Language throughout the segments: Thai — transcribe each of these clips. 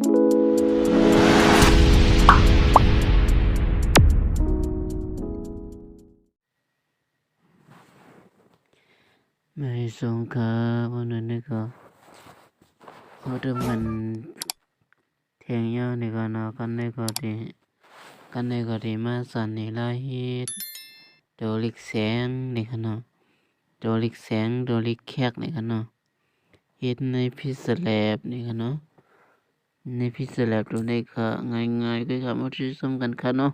ไม่สงครับวันนั้นนี่ก็เขาเริ่มมันเทียงยาวนี่ก็นากันนี่ก็ดีกันนี่ก็ดีมาสันนี่ลาฮิตโดลิกแสงนี่ก็เนาะโดลิกแสงโดลิกแขกนี่ก็เนาะฮิตในพิสแลบนี่ก็เนาะ ในพิสแลบตรงนี้ก็ง่ายๆก็คำว่าที่อสำคัญค่ะเนาะ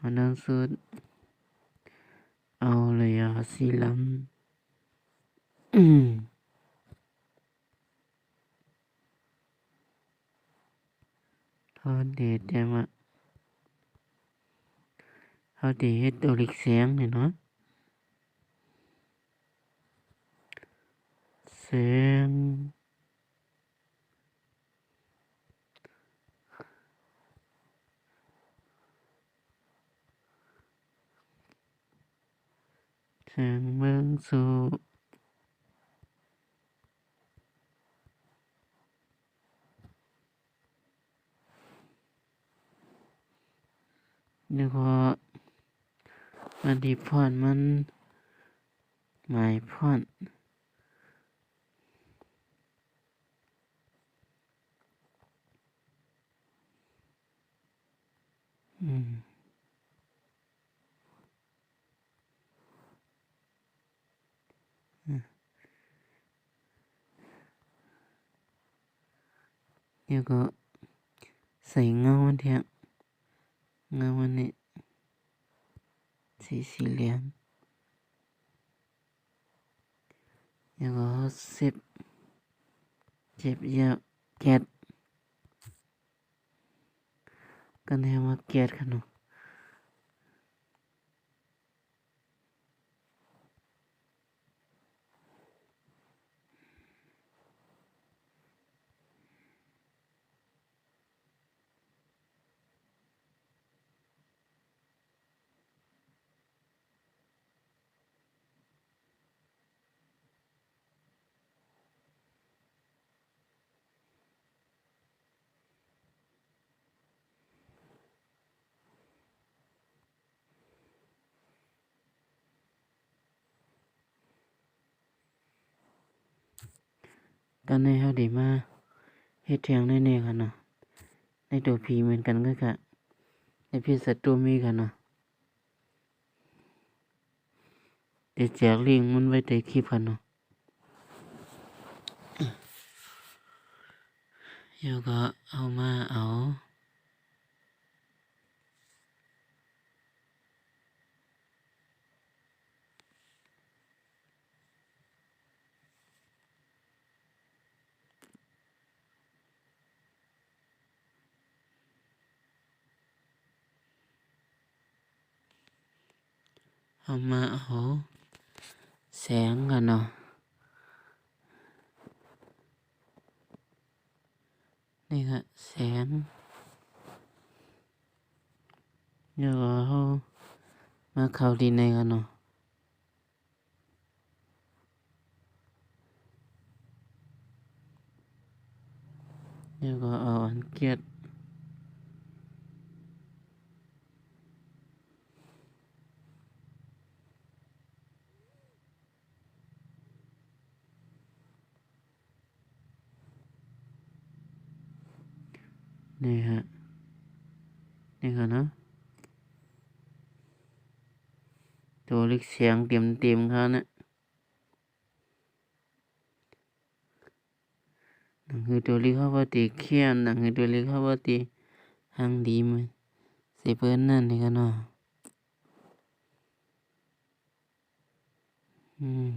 อันนั้นสุดเอาเลยอะสีลำอืมทอดเด็ดแต่ว่าเขาเด็ดตัวเล็กเสียงเนี่ยเนาะ เสียง เสียงเมืองสู่นึกว่ามันดีพอนมันหมายพอน เดี๋ยวก็ใส่เงามันเถอะเงามันนี่สีสีเหลี่ยมเดี๋ยวก็เสียบเจ็บยาวแกะกันให้มาแกะขนม กันให้เขาดีมาเฮ็ดเทียงแน่ๆกันเนาะในตัวพีเหมือนกันก็ค่ะในพี่ศัตรูมีกันเนาะเดี๋ยวแจกลิงมันไว้ในคลิปกันเนาะเดี๋ยวก็เอามาเอา เอามาเอาแสงกันเนาะนี่ค่ะแสงเดี๋ยวเอามาเข้าดิ นี่ฮะ นี่ค่ะนะตัวล็กเสียงเต็มเต็มๆเขาเนี่ยนั่นคือตัวล็กเข้าว่าตีเขียนหนั่นคือตัวล็กเข้าว่าตีหางดีมันเสเปิ้นนั่นนี่ค่ะเนาะอืม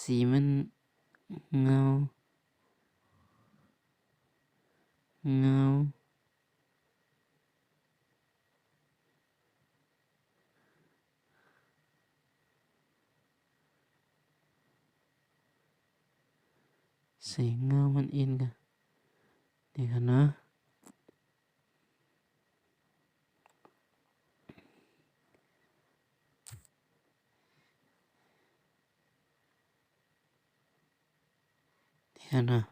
สีมันเงา Não. Sengau man in ka. Teka na. Teka na.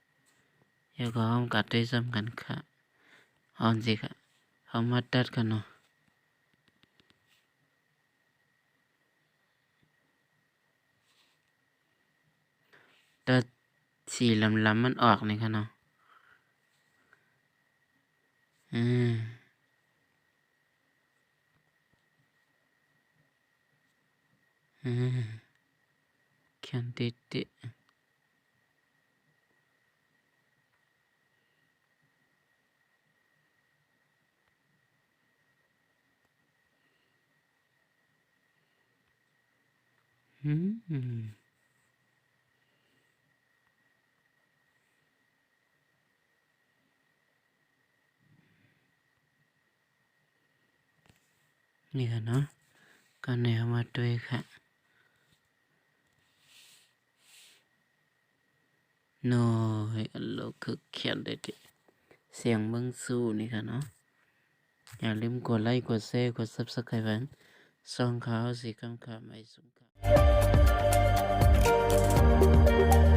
ก็เซเว่นเอฟเฟกค่ะตอนนี้เรามาเซฟค่ะเนาะเซฟตรงนี้ค่ะแล้วก็ตรงนี้ค่ะเนาะบันทึกค่ะแล้วก็ห้องกัดได้ซ้ำกันค่ะห้องสิค่ะห้องมาตัดกันเนาะตัดสีลำๆมันออกนี่ค่ะเนาะอืมอืมเขียนติดติอื นี่ค่ะเนาะก็แนวมาด้วยค่ะน้อยอันโลคือเขียนได้ดิเสียงเบิ่งสู้นี่ค่ะเนาะ อย่าลืมกดไลค์ กดแชร์ กด Subscribe ไว้ส่องขาวสีคำขาไม่สูงค่ะ Thank you.